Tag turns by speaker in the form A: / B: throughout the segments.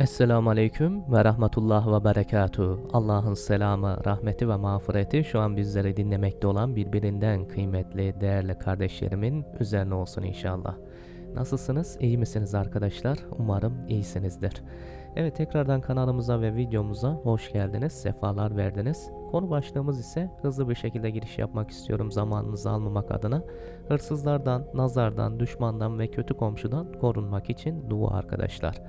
A: Esselamu Aleyküm ve Rahmetullah ve Berekatuhu. Allah'ın selamı, rahmeti ve mağfireti şu an bizleri dinlemekte olan birbirinden kıymetli, değerli kardeşlerimin üzerine olsun inşallah. Nasılsınız? İyi misiniz arkadaşlar? Umarım iyisinizdir. Evet tekrardan kanalımıza ve videomuza hoş geldiniz, sefalar verdiniz. Konu başlığımız ise hızlı bir şekilde giriş yapmak istiyorum zamanınızı almamak adına. Hırsızlardan, nazardan, düşmandan ve kötü komşudan korunmak için dua arkadaşlar.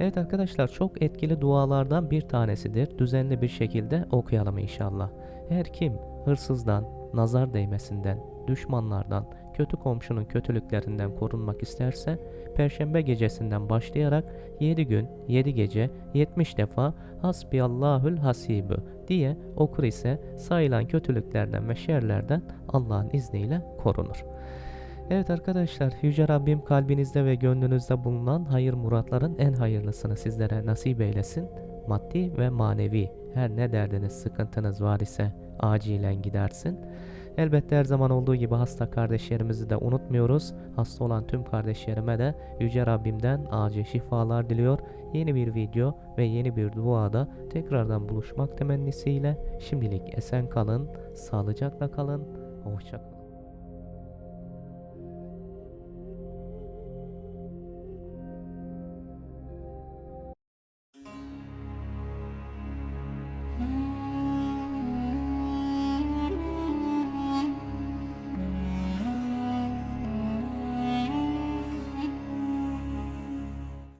A: Evet arkadaşlar çok etkili dualardan bir tanesidir. Düzenli bir şekilde okuyalım inşallah. Her kim hırsızdan, nazar değmesinden, düşmanlardan, kötü komşunun kötülüklerinden korunmak isterse Perşembe gecesinden başlayarak 7 gün, 7 gece, 70 defa Hasbiyallahül Hasibü diye okur ise sayılan kötülüklerden ve şerlerden Allah'ın izniyle korunur. Evet arkadaşlar Yüce Rabbim kalbinizde ve gönlünüzde bulunan hayır muratların en hayırlısını sizlere nasip eylesin. Maddi ve manevi her ne derdiniz sıkıntınız var ise acilen gidersin. Elbette her zaman olduğu gibi hasta kardeşlerimizi de unutmuyoruz. Hasta olan tüm kardeşlerime de Yüce Rabbimden acil şifalar diliyor. Yeni bir video ve yeni bir duada tekrardan buluşmak temennisiyle şimdilik esen kalın, sağlıcakla kalın, hoşçakalın.